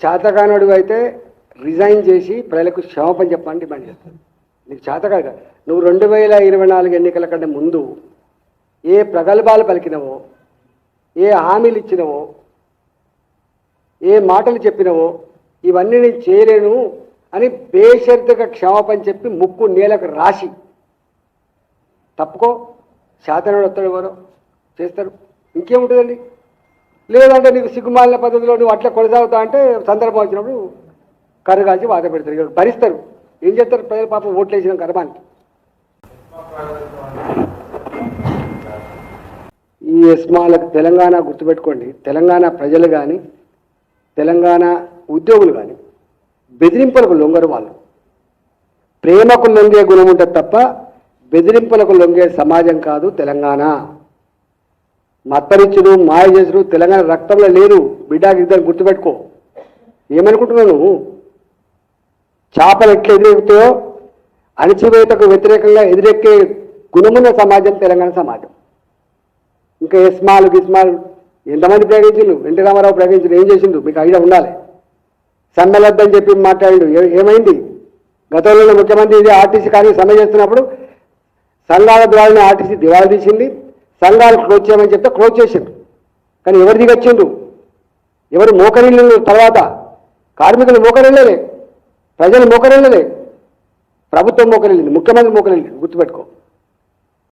చేతకానుడు అయితే రిజైన్ చేసి ప్రజలకు క్షమాపణ చెప్పండి డిమాండ్ చేస్తాను నీకు చేతకాదు కదా. నువ్వు రెండు వేల ఇరవై నాలుగు ఎన్నికల కంటే ముందు ఏ ప్రగల్భాలు పలికినవో ఏ హామీలు ఇచ్చినవో ఏ మాటలు చెప్పినవో ఇవన్నీ నేను చేయలేను అని బేషరతుగా క్షమాపణ చెప్పి ముక్కు నేలకు రాసి తప్పుకో. శాతనుడు వస్తాడు ఎవరో? చేస్తారు. ఇంకేముంటుందండి? లేదంటే నీకు సిగ్గుమాలిన పద్ధతిలో నువ్వు అట్లా కొనసాగుతా అంటే సందర్భం వచ్చినప్పుడు కరగాల్చి బాధ వాత పెడతారు. ఇక్కడ భరిస్తారు. ఏం చేస్తారు? ప్రజలు పాపం ఓట్లు వేసిన కర్మానికి ఈ యస్మాలకు తెలంగాణ గుర్తుపెట్టుకోండి. తెలంగాణ ప్రజలు కానీ తెలంగాణ ఉద్యోగులు కానీ బెదిరింపులకు లొంగరు వాళ్ళు. ప్రేమకు లొంగే గుణం ఉంటుంది తప్ప బెదిరింపులకు లొంగే సమాజం కాదు తెలంగాణ. మత్తరిచ్చుడు మాయ చేసుడు తెలంగాణ రక్తంలో లేదు బిడ్డాకి ఇద్దరు గుర్తుపెట్టుకో. ఏమనుకుంటున్నావు నువ్వు? చేపలు ఎట్లా ఎదురెక్కుతాయో? అణచివేతకు వ్యతిరేకంగా ఎదురెక్కే గుణమున్న సమాజం తెలంగాణ సమాజం. ఇంకా ఎస్మాలు గిస్మాలు ఎంతమంది ప్రయోగించిండు ఎన్టీ రామారావు ప్రయోగించిండు ఏం చేసిండు మీకు ఐడియా ఉండాలి. సమ్మెలద్దని చెప్పి మాట్లాడిండు. ఏమైంది? గతంలో ముఖ్యమంత్రి ఇది ఆర్టీసీ కానీ సమ్మె చేస్తున్నప్పుడు సంఘాల ద్వారా ఆర్టీసీ దివాళ తీసింది. సంఘాలు క్లోజ్ చేయమని చెప్తే క్లోజ్ చేసిండు కానీ ఎవరు దిగొచ్చిండు ఎవరు మోకరిల్లు తర్వాత కార్మికులు మోకరిల్లలే ప్రజలు మోకరిల్లలే ప్రభుత్వం మోకరిల్లింది ముఖ్యమంత్రి మోకరిల్లింది గుర్తుపెట్టుకో.